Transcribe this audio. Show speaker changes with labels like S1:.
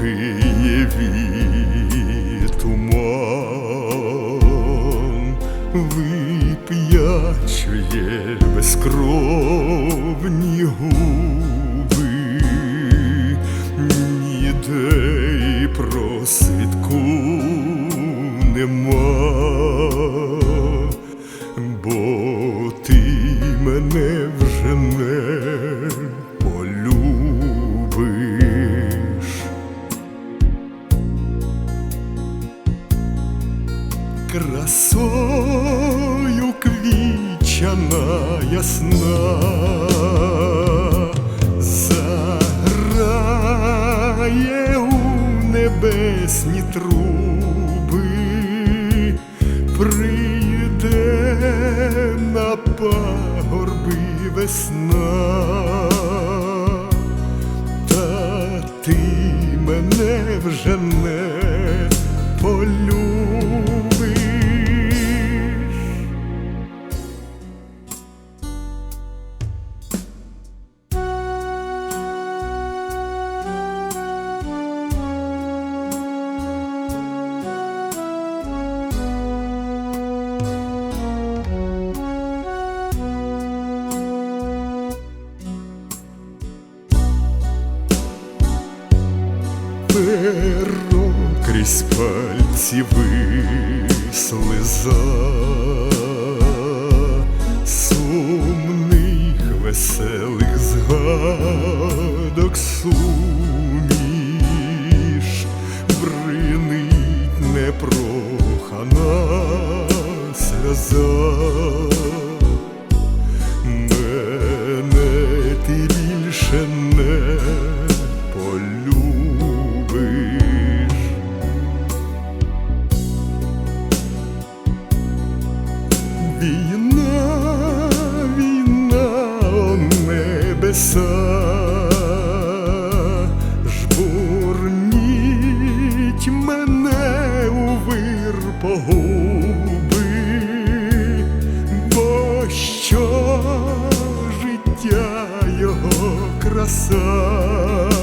S1: Києві туман вип'ячує безкровні губи, ніде і просвідку нема, бо ти мене вже не Красою квічана ясна. Заграє у небесні труби, прийде на пагорби весна, та ти мене вже перо крізь пальці вислиза сумних веселих згадок суміш бринить непрохана сльоза. Мене ти більше не Війна, війна, о небеса, жбурніть мене у вир погуби, бо що життя його краса.